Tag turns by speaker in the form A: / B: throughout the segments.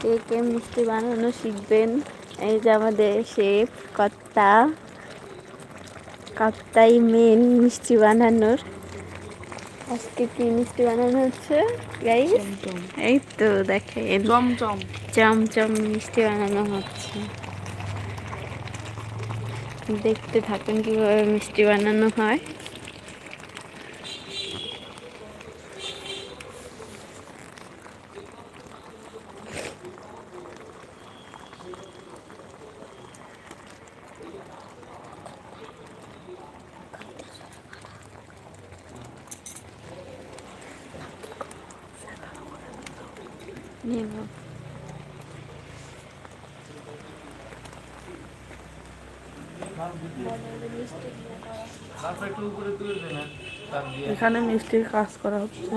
A: কে কে মিষ্টি বানানো শিখবেন? এই যে আমাদের শেফ কর্তা কর্তাই মেন মিষ্টি বানানোর। আজকে কি মিষ্টি বানানো হচ্ছে গাইস এই তো দেখেন।
B: চমচম।
A: চমচম মিষ্টি বানানো হচ্ছে। দেখতে থাকুন কীভাবে মিষ্টি বানানো হয় নিয়ে নাও।
B: এখানে মিষ্টির কাজ করা হচ্ছে।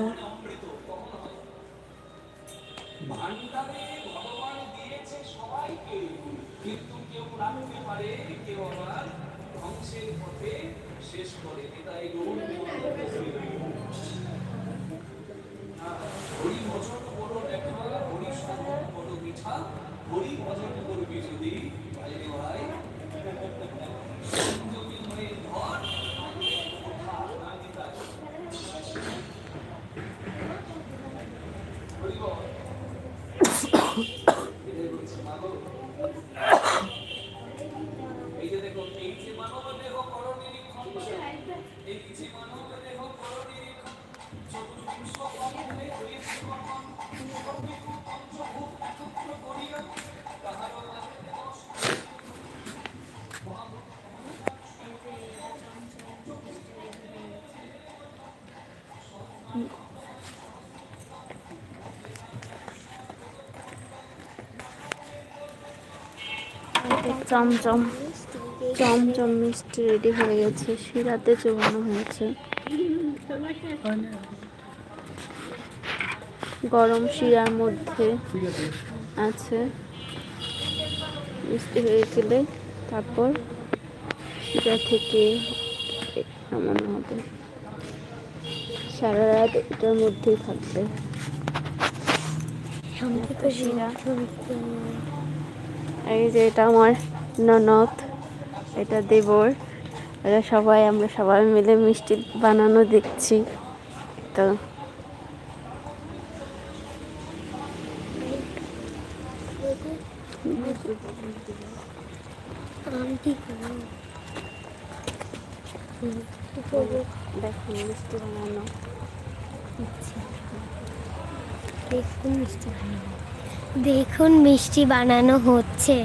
A: চমচম চমচম মিষ্টি রেডি হয়ে গেছে। শিরাতে চুবানো হয়েছে। গরম শিরার মধ্যে আছে মিষ্টি হয়ে গেলে তারপর শিরা থেকে নামানো হবে। সারা রাত এটার মধ্যেই থাকবে। এই যে এটা আমার ননদ, এটা দেবর। এরা সবাই, আমরা সবাই মিলে মিষ্টি বানানো দেখছি। তো দেখুন, মিষ্টি বানানো।
C: দেখুন মিষ্টি বানানো। দেখুন মিষ্টি বানানো হচ্ছে।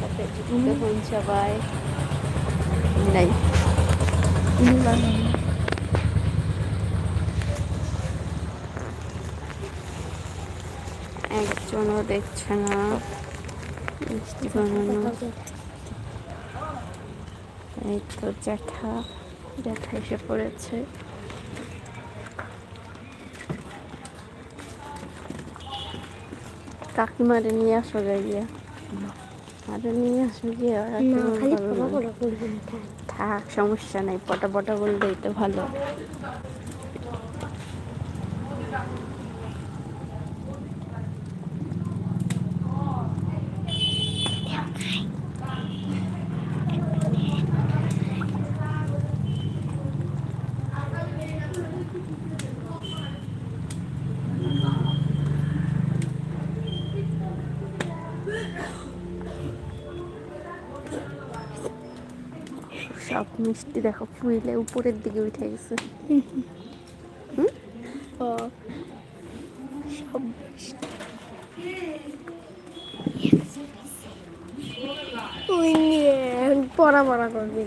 A: সাথে যুক্ত সবাই নাই একজনও দেখছে না। এই তো জ্যাঠা জ্যাঠা এসে পড়েছে কাকিমারে নিয়ে আসো গিয়ে। আরে নিয়ে আসো যে ওরা।
C: থাক
A: সমস্যা নাই পটা পটা বললেই তো ভালো সব মিষ্টি দেখো ফুইলে উপরের দিকে উঠে গেছে।
C: সব ওই পড়া পড়া করবি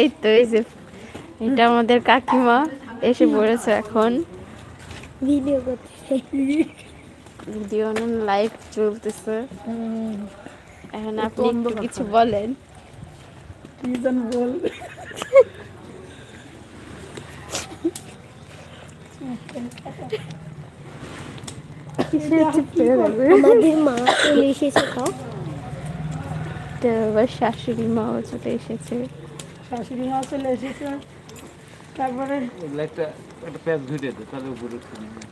A: এই তো এই যে এটা আমাদের কাকিমা এসে পড়েছে এখন।
C: ভিডিও করতে।
A: ভিডিও লাইভ চলতেছে। এখন আপনি কিছু বলেন।
B: কি যেন বল?
C: আমাদের মা চলে এসেছে তো।
A: এটা আবার শাশুড়ি মাও চলে এসেছে।
B: শাশুড়ি মা চলে এসেছে। তারপরে
D: একটা একটা প্যাচ ধুয়ে দে তাহলে উপরে উঠতে নেবে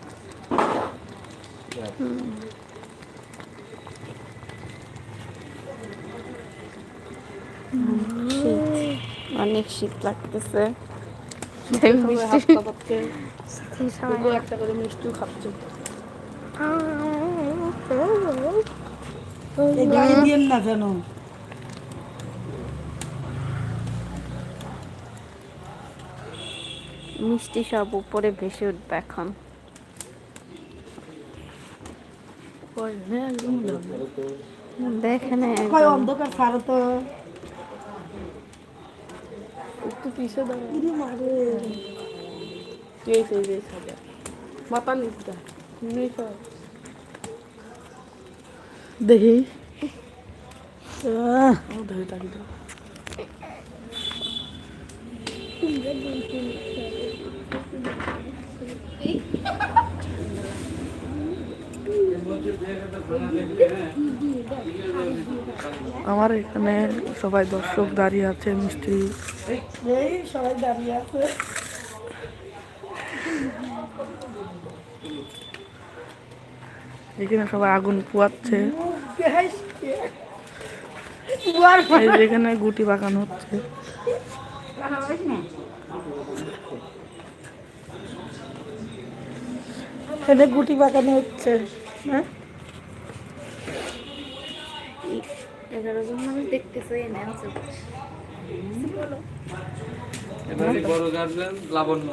A: শীত অনেক শীত লাগতেছে মিষ্টি
B: একটা করে মিষ্টিও খাচ্ছে এই গায়ে দিয়েন না যেন
A: মিষ্টি সব উপরে ভেসে উঠবে এখন দেখেন
B: অন্ধকার তো একটু পিছে দাঁড়া মারে এই সেই যে সাজা। মাথা নিচটা দেখি। ধরে থাকি তো আমার এখানে সবাই দর্শক দাঁড়িয়ে আছে মিষ্টি সবাই দাঁড়িয়ে আছে এখানে সবাই আগুন পোয়াচ্ছে। এখানে গুটি বাগান হচ্ছে। এখানে গুটি বাগানো হচ্ছে। হ্যাঁ?
A: এগারো জন মানুষ দেখতেছে
D: এবারে বড় গার্জেন লাবণ্য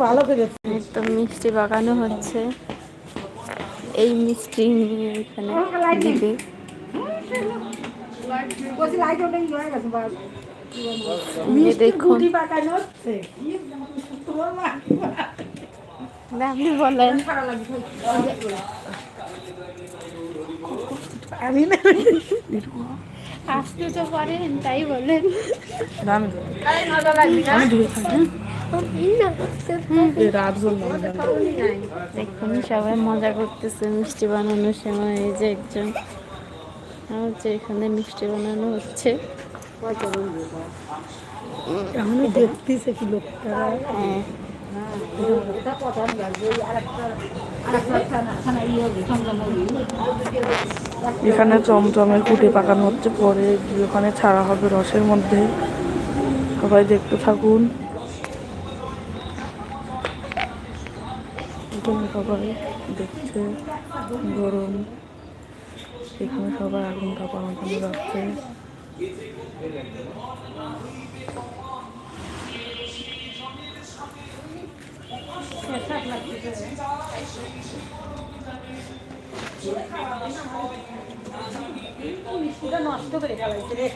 B: ভালো করে
A: তো মিষ্টি বাগানো হচ্ছে। এই মিষ্টি নিয়ে এখানে দিবে দেখুন
B: গুটি বাগানো হচ্ছে
A: না, আপনি বলেন।
B: আমি না
A: আসতে তো পারেন তাই বলেন।
B: আমি আমি জন্য
A: দেখুন সবাই মজা করতেছে মিষ্টি বানানোর সময় এই যে একজন। হচ্ছে এখানে মিষ্টি বানানো হচ্ছে।
B: এখনই দেখতেছে কি লোকটা।
A: হ্যাঁ।
B: এখানে চমচমের কুটি পাকানো হচ্ছে, পরে ওখানে ছাড়া হবে রসের মধ্যে। সবাই দেখতে থাকুন। সবাই দেখছে, গরম। এখানে সবাই আগুন তাপানোর জন্য যাচ্ছে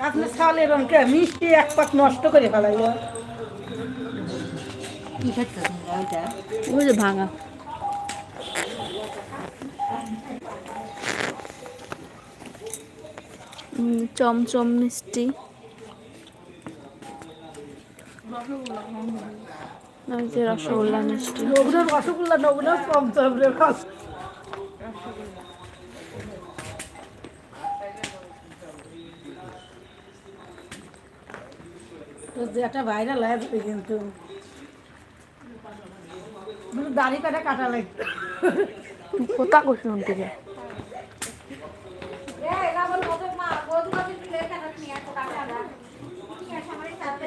B: আপনি সালের রঙকে মিষ্টি এক পাক নষ্ট করে ফেলাইল।
A: ভাঙা। চমচম মিষ্টি। রসগোল্লা মিষ্টি
B: রসগোল্লা নবুনের চমচম রে একটা ভাইরাল হয়ে যাবে কিন্তু। দাড়ি কাটা কাটা লাগবে। কোথা করছিলাম থেকে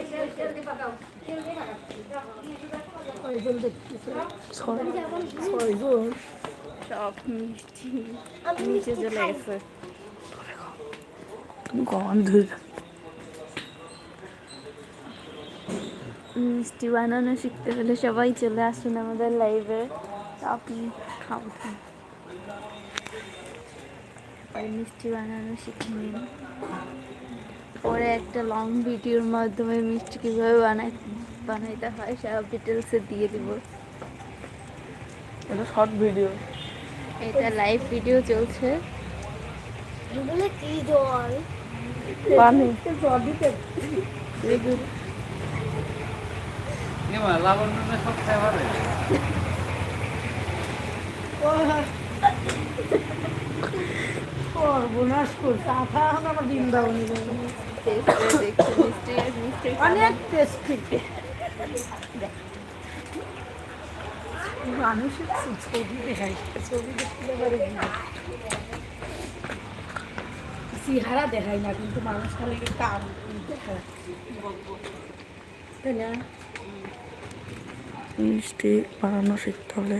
B: ছয়জন
A: মিষ্টি বানানো শিখতে হলে সবাই চলে আসুন আমাদের লাইভে আপনি আর মিষ্টি বানানো শিখে নিন। পরে একটা লং ভিডিওর মাধ্যমে মিষ্টি কীভাবে বানাই বানাইতে হয় সব ডিটেলসে দিয়ে দিব।
B: এটা শর্ট ভিডিও
A: এটা লাইভ ভিডিও চলছে।
C: কি জল?
B: পানি।
D: লাবণ্য সব খাই
C: সর্বনাশ করছে। আঠা আমার
A: টেস্ট
C: অনেক টেস্টি মানুষের ছবি দেখাই ছবি দেখতে পারে চেহারা দেখাই না কিন্তু মানুষ খালি কাম দেখায়। তাই না?
B: মিষ্টি বানানো শিখতে হলে।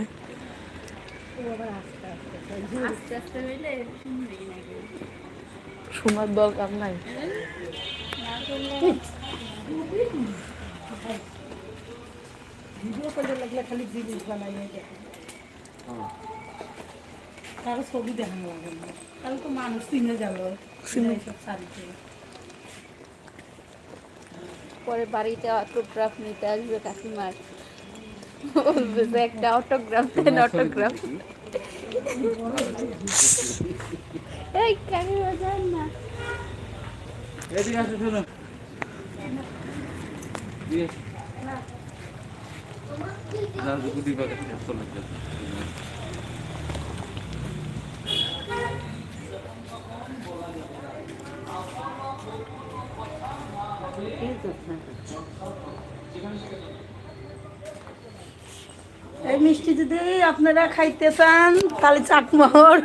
B: শোনার দরকার নাই।
A: না করলে
C: লাগলে খালি জিনিস বানাইয়ে দেখে কারও ছবি দেখানো লাগে না তাহলে তো মানুষ চিনে গেল শাড়িতে
A: পরে বাড়িতে অটোগ্রাফ নিতে আসবে কাকিমার। বলবে যে একটা অটোগ্রাফ দেন অটোগ্রাফ এই কাকিমা যান না।
D: এদিকে আসো শোনো দিয়ে না গুটি পাকা চলে যাবে
C: এই মিষ্টি যদি আপনারা খাইতে চান? তাহলে চাটমোহর।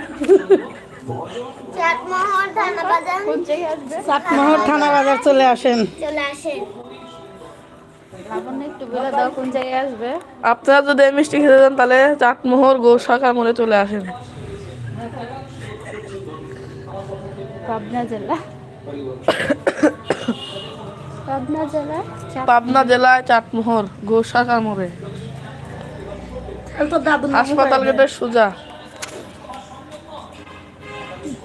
E: চাটমোহর থানা বাজার।
C: চাটমোহর থানা বাজার চলে আসেন।
E: চলে আসেন।
A: একটু বলে দাও কোন জায়গায় আসবে?
B: আপনারা যদি মিষ্টি খেতে চান তাহলে চাটমোহর গোশাখা মোড়ে চলে আসেন।
A: পাবনা জেলা। পাবনা জেলা
B: পাবনা জেলায় চাটমোহর গোশাখা মোড়ে হাসপাতাল গেটের সোজা।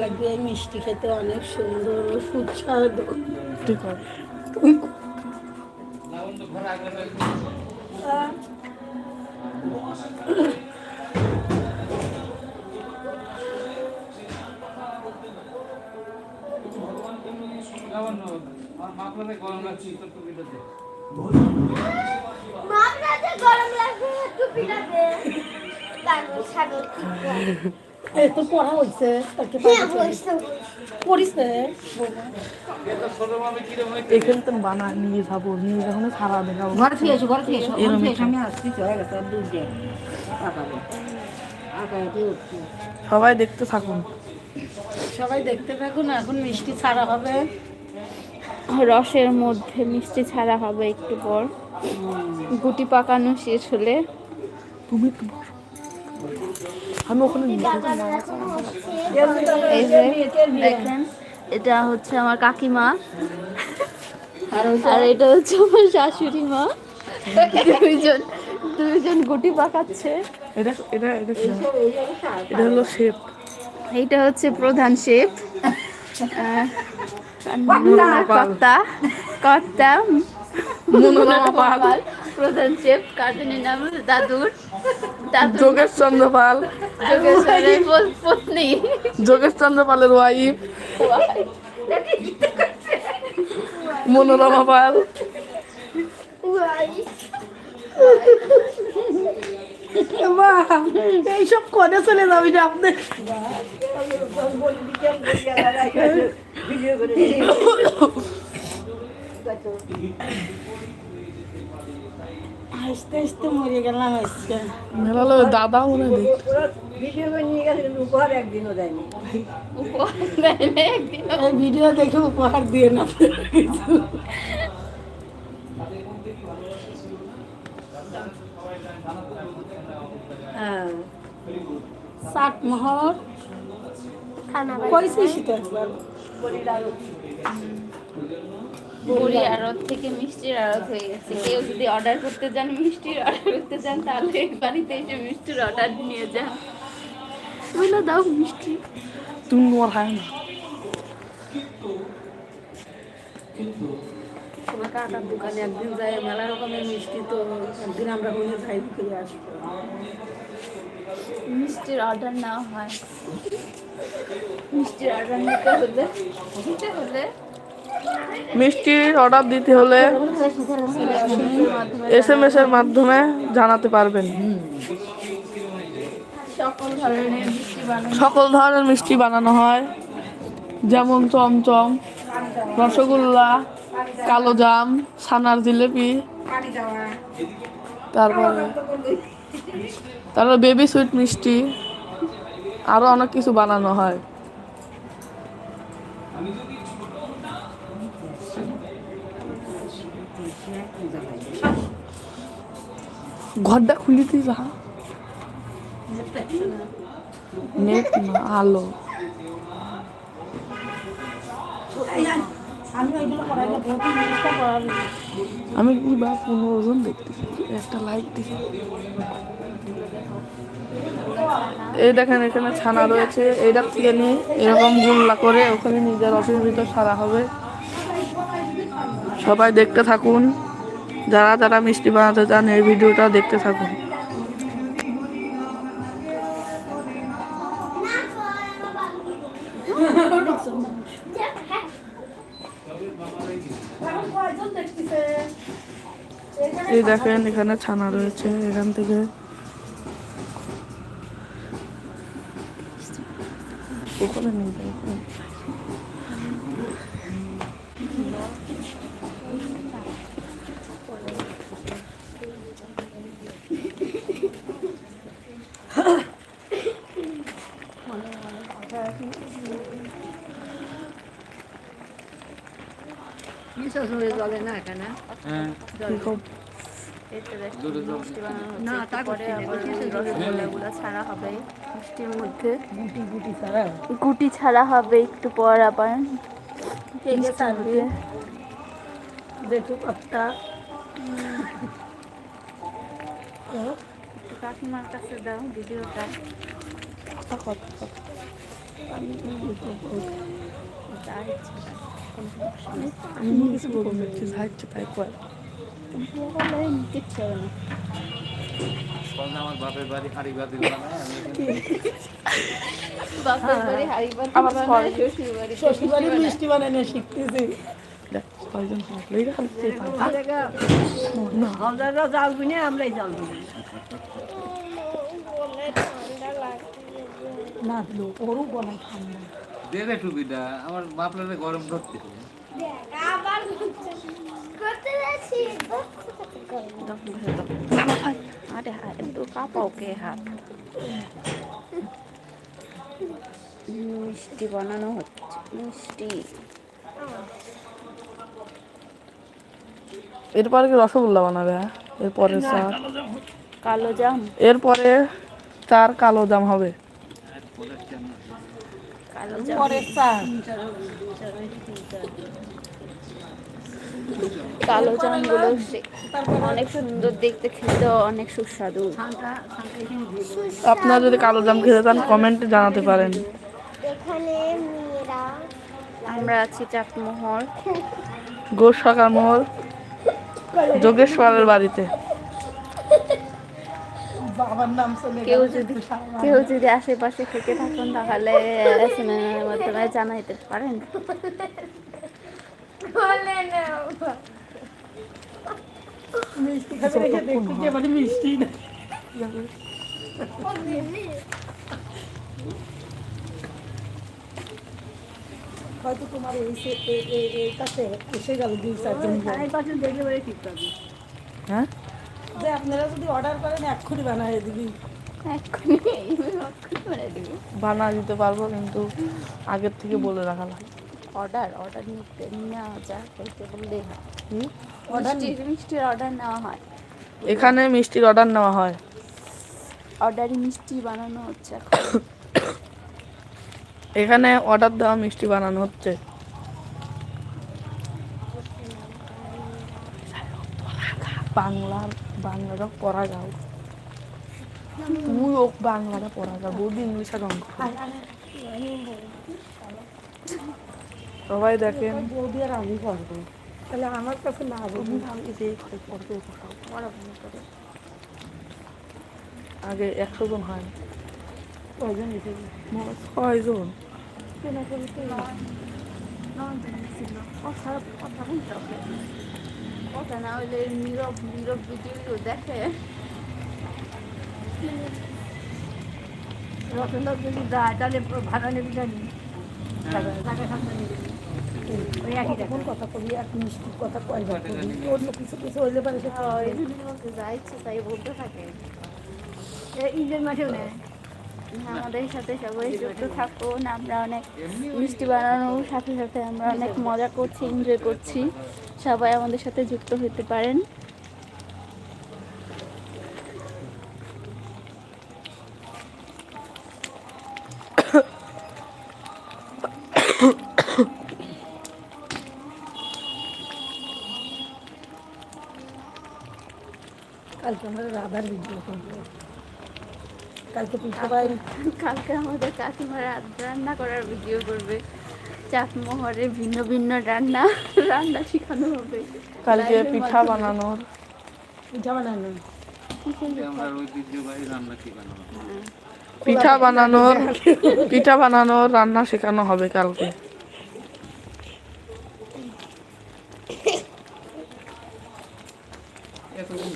C: লাগবে এই মিষ্টি খেতে অনেক সুন্দর সুস্বাদু।
B: ঠিক আছে
D: গরম লাগছে তোর টুপিটা দে
E: গরম লাগবে টুপিটাতে।
C: পড়া হয়েছে
B: এখানে তো নিয়ে যাব নিয়ে সারা দেখাবো
F: ঘরে এসো ঘরে এসো আমি আসছি গেছে দুধ দিয়ে
B: সবাই দেখতে থাকুন।
C: সবাই দেখতে থাকুন এখন মিষ্টি ছাড়া হবে।
A: রসের মধ্যে মিষ্টি ছাড়া হবে একটু পর। গুটি পাকানো শেষ হলে।
B: তুমি। আমি ওখানে
A: এই যে দেখেন এটা হচ্ছে আমার কাকিমা। আর এটা হচ্ছে আমার শাশুড়ি মা। দুইজন দুইজন গুটি পাকাচ্ছে।
B: এটা এটা এটা কি? এটা হলো শেপ।
A: এইটা হচ্ছে প্রধান শেফ কর্তা কর্তা
B: মনোরমা পাল
A: প্রধান শেফ কার্টুনের নাম দাদুর। দাদুর
B: যোগেশ চন্দ্র পাল
A: যোগেশ্বরের পত্নী।
B: যোগেশ চন্দ্র পালের ওয়াইফ মনোরমা পাল
C: এইসব করে চলে যাবি না আপনি। হাসতে হাসতে মরে গেলাম আজকে।
B: মেলা লোক দাদা মনে
F: উপহার একদিনও দেয়নি।
C: এই ভিডিও দেখে উপহার দিয়ে না কিছু।
F: হ্যাঁ।
C: চাটমোহর
E: থানা
C: কইছি শীতের
A: বড়ি আড়ত থেকে মিষ্টির আড়ত হয়ে গেছে। কেউ যদি অর্ডার করতে যান মিষ্টির অর্ডার করতে যান তাহলে বাড়িতে এসে মিষ্টির অর্ডার নিয়ে যান। বলে দাও মিষ্টি।
B: তুমি তোমার হয় না।
C: তোমার কাকার দোকানে একদিন যাই মেলা রকমের মিষ্টি তো একদিন আমরা ওখানে যাই করে আসব।
A: মিষ্টির অর্ডার নেওয়া হয়। মিষ্টির অর্ডার নিতে হলে নিতে হলে
B: মিষ্টির অর্ডার দিতে হলে এস এম এস এর মাধ্যমে জানাতে পারবেন।
A: সকল ধরনের মিষ্টি বানানো
B: হয়। যেমন চমচম, রসগোল্লা কালোজাম ছানার জিলেপি, তারপরে তারপরে বেবি সুইট মিষ্টি, আরও অনেক কিছু বানানো হয়। ঘরটা খুলিতে যা। নেট না, আলো।
C: আমি
B: কি বা পনেরো জন দেখতেছি? একটা লাইক দিছি এই দেখেন, এখানে ছানা রয়েছে। এইটার থেকে নিয়ে এরকম গুল্লা করে ওখানে নিজের ভিতর সারা হবে। সবাই দেখতে থাকুন। যারা যারা মিষ্টি বানাতে চান, এই ভিডিওটা দেখতে থাকুন। এই দেখেন, এখানে ছানা রয়েছে, এখান থেকে। ওখানে নিয়ে যাও, ওখানে।
C: জলে না এখানে
D: হ্যাঁ
B: কি খবর?
A: এতে বানানো হচ্ছে। একটু পরে আবার রসগোল্লাগুলো ছাড়া হবে। মিষ্টির মধ্যে।
C: গুটি গুটি ছাড়া?
A: গুটি ছাড়া হবে একটু পর আবার।
C: কেকে ছাড়বে? দেখো
A: একটু কাকিমার কাছে দাও ভিডিওটা।
B: কথা, কথা, আমি কিছু বলব না, কি যা ইচ্ছে তাই কর।
A: না
D: আমার বাপের বাড়ি হাড়ি আমি
A: বাপের বাড়ি হাড়ি বাড়ি
C: শ্বশুর বানানো শিখতেছি আমরাই জাল বিনি না ওরও বলাই ঠান্ডা
D: দে টুপিটা আমার মাপলারে গরম ধরতে
E: করতে।
A: আরে হাত তো কে হাত মিষ্টি বানানো হচ্ছে মিষ্টি।
B: এরপরে কি রসগোল্লা বানাবে হ্যাঁ? এরপরে চার
A: কালো জাম।
B: এরপরে চার কালো জাম হবে।
A: কালো জামগুলো অনেক সুন্দর দেখতে খেতে অনেক সুস্বাদু।
B: আপনারা যদি কালো জাম খেতে চান কমেন্টে জানাতে পারেন।
A: আমরা আছি চাটমোহর
B: গোস সকার মোহর যোগেশ্বরের বাড়িতে।
A: কেউ যদি কেউ যদি আশেপাশে থেকে থাকুন তাহলে সিনেমার মাধ্যমে জানাইতে পারেন।
C: মিষ্টি হয়তো তোমার এই কাছে এসে গেল দুই চারজন। ডেলিভারি ঠিক
B: হ্যাঁ?
C: যে আপনারা যদি অর্ডার করেন এক্ষুনি বানাই দিবি।
B: বানা দিতে পারব কিন্তু আগের থেকে বলে রাখা লাগে।
A: অর্ডার অর্ডার নিতে নেওয়া যায় বলতে বললেই হয়।
B: হুম?
A: মিষ্টির মিষ্টির অর্ডার নেওয়া হয়।
B: এখানে মিষ্টির অর্ডার নেওয়া হয়।
A: অর্ডারই মিষ্টি বানানো হচ্ছে এখন।
B: এখানে অর্ডার দেওয়া মিষ্টি বানানো হচ্ছে। বাংলার বাংলাটা পড়া যাও তুই ওক বাংলাটা পড়া যাও বৌদি ইংলিশে রং সবাই দেখেন
C: বৌদি আর আমি করব তাহলে আমার কাছে না বৌদি
B: আগে একশো জন হয়
C: কয়জন
B: ছয়জন
C: কেনা করে
A: কথা না হলে নীরব নীরব ভিডিও দেখে।
C: রতন যদি যায় তাহলে ভাড়া নেবি জানি। তখন কথা কবি এক মিষ্টি কথা কবি অন্য কিছু কিছু হইলে পারে
A: তাই বলতে থাকে।
C: ইন্ডিয়ান মাঠেও নেয়।
A: আমাদের সাথে সবাই যুক্ত থাকুন, আমরা অনেক মিষ্টি বানানোর সাথে সাথে আমরা অনেক মজা করছি এনজয় করছি। সবাই আমাদের সাথে যুক্ত হতে পারেন।
C: কালকে আমরা রাধার ভিডিও করব। কালকে পিঠা বাইরে
A: কালকে আমাদের কাকিমারা রান্না করার ভিডিও করবে। চাকমোহরে ভিন্ন ভিন্ন রান্না রান্না শেখানো হবে।
B: কালকে পিঠা। বানানোর।
C: পিঠা বানানো।
D: আমরা ঐতিহ্যবাহী রান্না শিখানো হবে।
B: পিঠা বানানোর পিঠা বানানোর রান্না শেখানো হবে কালকে।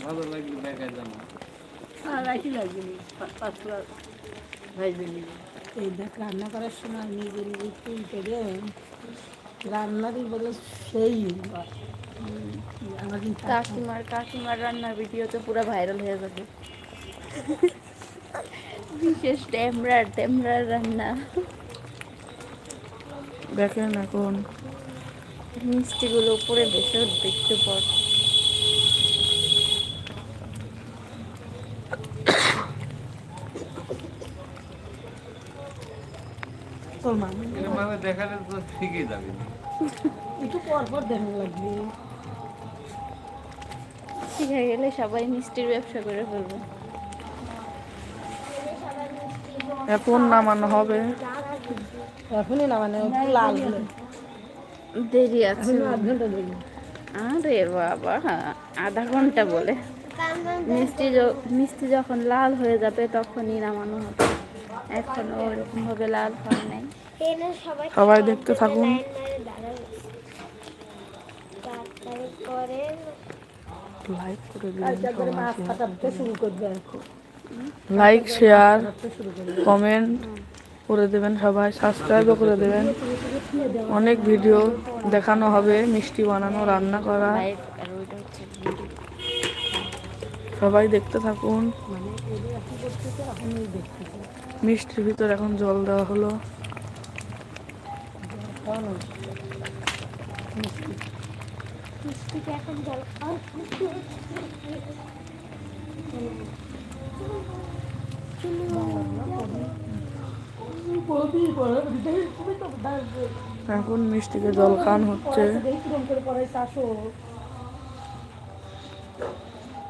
D: ভালো
C: লাগবে এই দেখ রান্না করার সময় নিজে নিজে তুই করে রান্নারই বলে সেই
A: কাকিমার কাকিমার রান্নার ভিডিও তো পুরো ভাইরাল হয়ে যাবে। বিশেষ ড্যামরার ড্যামরার রান্না।
B: দেখেন এখন
A: মিষ্টিগুলো উপরে বেশি দেখতে পর
C: তোর মা
D: দেখালে তো শিখে যাবে।
C: একটু পর পর দেখা লাগবে।
A: শিখে গেলে সবাই মিষ্টির ব্যবসা করে ফেলবে।
B: এখন নামানো হবে।
C: এখনই না মানে লাল
A: দেরি আছে। আরে বাবা আধা ঘণ্টা বলে। মিষ্টি মিষ্টি যখন লাল হয়ে যাবে তখনই নামানো হবে। এখনও ওরকম ভাবে লাল হয় নাই।
E: সবাই
B: সবাই দেখতে থাকুন। লাইক করে লাইক শেয়ার কমেন্ট করে দেবেন সবাই সাবস্ক্রাইবও করে দেবেন। অনেক ভিডিও দেখানো হবে মিষ্টি বানানো রান্না করা। সবাই দেখতে থাকুন। মিষ্টির ভিতর এখন জল দেওয়া হলো।
C: এখন
E: মিষ্টিকে জল খাওয়া
C: তুমি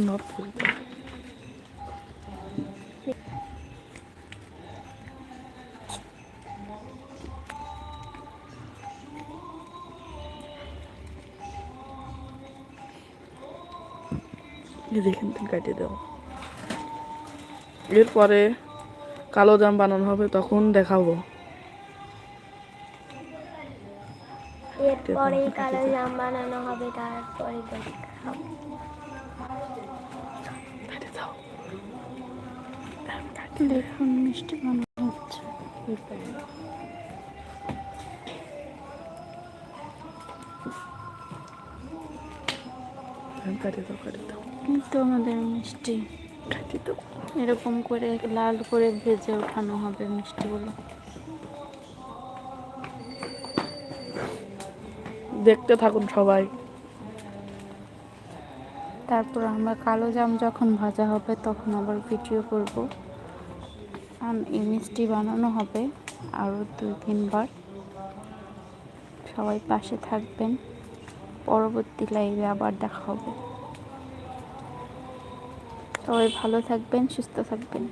B: এখানে off করে দেখেন তুমি কাটিয়ে দাও এরপরে কালো জাম বানানো হবে, তখন দেখাবো।
E: এরপরে কালো জাম বানানো হবে, তারপরে দেখাবো।
A: দেখুন মিষ্টি বানানো হচ্ছে। আমাদের মিষ্টি। এরকম করে লাল করে ভেজে ওঠানো হবে মিষ্টিগুলো।
B: দেখতে থাকুন সবাই।
A: তারপর আমরা কালো জাম যখন ভাজা হবে তখন আবার ভিডিও করব। এই মিষ্টি বানানো হবে আরও দুই তিনবার। সবাই পাশে থাকবেন। পরবর্তী লাইভে আবার দেখা হবে। সবাই ভালো থাকবেন, সুস্থ থাকবেন।